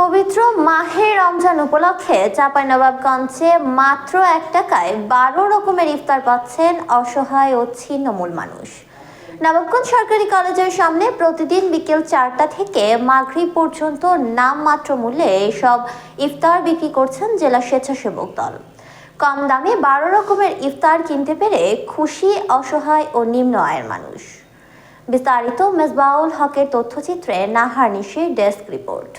পবিত্র মাহে রমজান উপলক্ষে চাঁপাইনবাবগঞ্জে মাত্র এক টাকায় বারো রকমের ইফতার পাচ্ছেন অসহায় ও ছিন্নমূল মানুষ। নবাবগঞ্জ সরকারি কলেজের সামনে প্রতিদিন বিকেল চারটা থেকে মাগরিব পর্যন্ত নামমাত্র মূল্যে এসব ইফতার বিক্রি করছেন জেলা স্বেচ্ছাসেবক দল। কম দামে বারো রকমের ইফতার কিনতে পেরে খুশি, অসহায় ও নিম্ন আয়ের মানুষ। বিস্তারিত মেজবাউল হকের তথ্যচিত্রে নাহার নিশির ডেস্ক রিপোর্ট।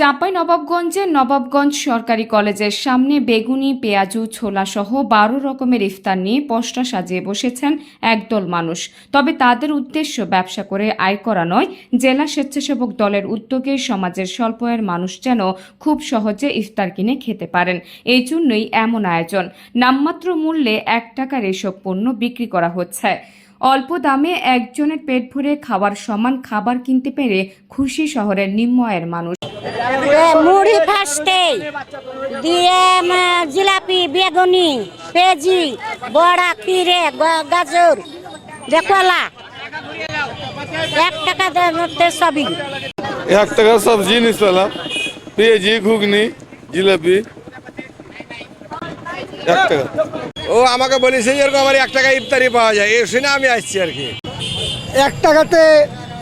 চাঁপাই নবাবগঞ্জের নবাবগঞ্জ সরকারি কলেজের সামনে বেগুনি, পেঁয়াজু, ছোলা সহ বারো রকমের ইফতার নিয়ে পশরা সাজিয়ে বসেছেন একদল মানুষ। তবে তাদের উদ্দেশ্য ব্যবসা করে আয় করা নয়, জেলা স্বেচ্ছাসেবক দলের উদ্যোগে সমাজের স্বল্প আয়ের মানুষ যেন খুব সহজে ইফতার কিনে খেতে পারেন। এই জন্যই এমন আয়োজন। নামমাত্র মূল্যে এক টাকার এসব পণ্য বিক্রি করা হচ্ছে। অল্প দামে একজনের পেট ভরে খাওয়ার সমান খাবার কিনতে পেরে খুশি শহরের নিম্ন আয়ের মানুষ। মুড়ি ফার্স্টে দিয়ে জিলাপি বেগুনি পেঁজি বড়া খিরে গাজর কলা এক টাকা মধ্যে সবই। এক টাকা সব জিনিস পেলাম পেঁয়াজি ঘুগনি জিলাপি। এক টাকা। ও আমাকে বলেছে যে এরকম আমার এক টাকা ইফতারি পাওয়া যায়। এই শুনে আমি আসছি আর কি। এক টাকাতে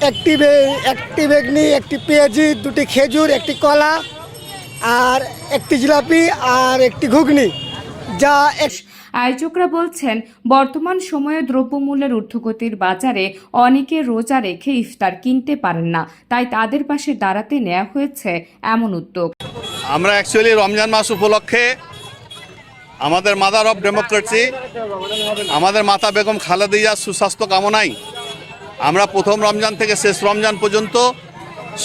একটি বে- একটি বেগনি একটি পেঁয়াজি দুটি খেজুর একটি কলা আর একটি জিলাপি আর একটি ঘুগনি যা এক- আয়োজকরা বলছেন বর্তমান সময়ে দ্রব্যমূল্যের ঊর্ধ্বগতির বাজারে অনেকে রোজা রেখে ইফতার কিনতে পারেন না। তাই তাদের পাশে দাঁড়াতে নেওয়া হয়েছে এমন উদ্যোগ। আমরা অ্যাকচুয়ালি রমজান মাস উপলক্ষে আমাদের মাদার অফ ডেমোক্রেসি আমাদের মাতা বেগম খালেদিয়া সুস্বাস্থ্য কামনায় আমরা প্রথম রমজান থেকে শেষ রমজান পর্যন্ত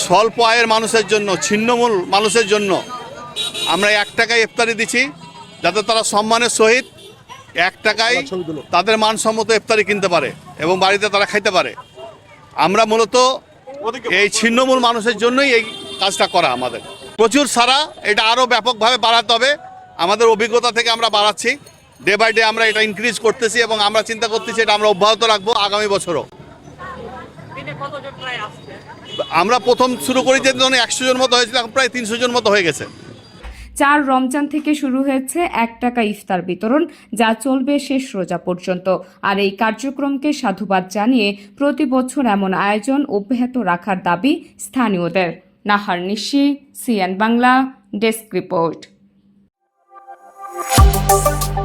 স্বল্প আয়ের মানুষের জন্য ছিন্নমূল মানুষের জন্য আমরা এক টাকায় ইফতারি দিচ্ছি যাতে তারা সম্মানের সহিত এক টাকায় তাদের মানসম্মত ইফতারি কিনতে পারে এবং বাড়িতে তারা খাইতে পারে। আমরা মূলত এই ছিন্নমূল মানুষের জন্যই এই কাজটা করা আমাদের। প্রচুর সারা এটা আরও ব্যাপকভাবে বাড়াতে হবে। আমাদের অভিজ্ঞতা থেকে আমরা বাড়াচ্ছি। ডে বাই ডে আমরা এটা ইনক্রিজ করতেছি এবং আমরা চিন্তা করতেছি এটা আমরা অব্যাহত রাখব আগামী বছরও। আমরা প্রথম শুরু করি যে ধরুন একশো জন মতো হয়েছিল এখন প্রায় তিনশো জন মতো হয়ে গেছে। চার রমজান থেকে শুরু হয়েছে এক টাকা ইফতার বিতরণ যা চলবে শেষ রোজা পর্যন্ত। আর এই কার্যক্রমকে সাধুবাদ জানিয়ে প্রতি বছর এমন আয়োজন অব্যাহত রাখার দাবি স্থানীয়দের। Nahar Nishi CN Bangla desk report. Música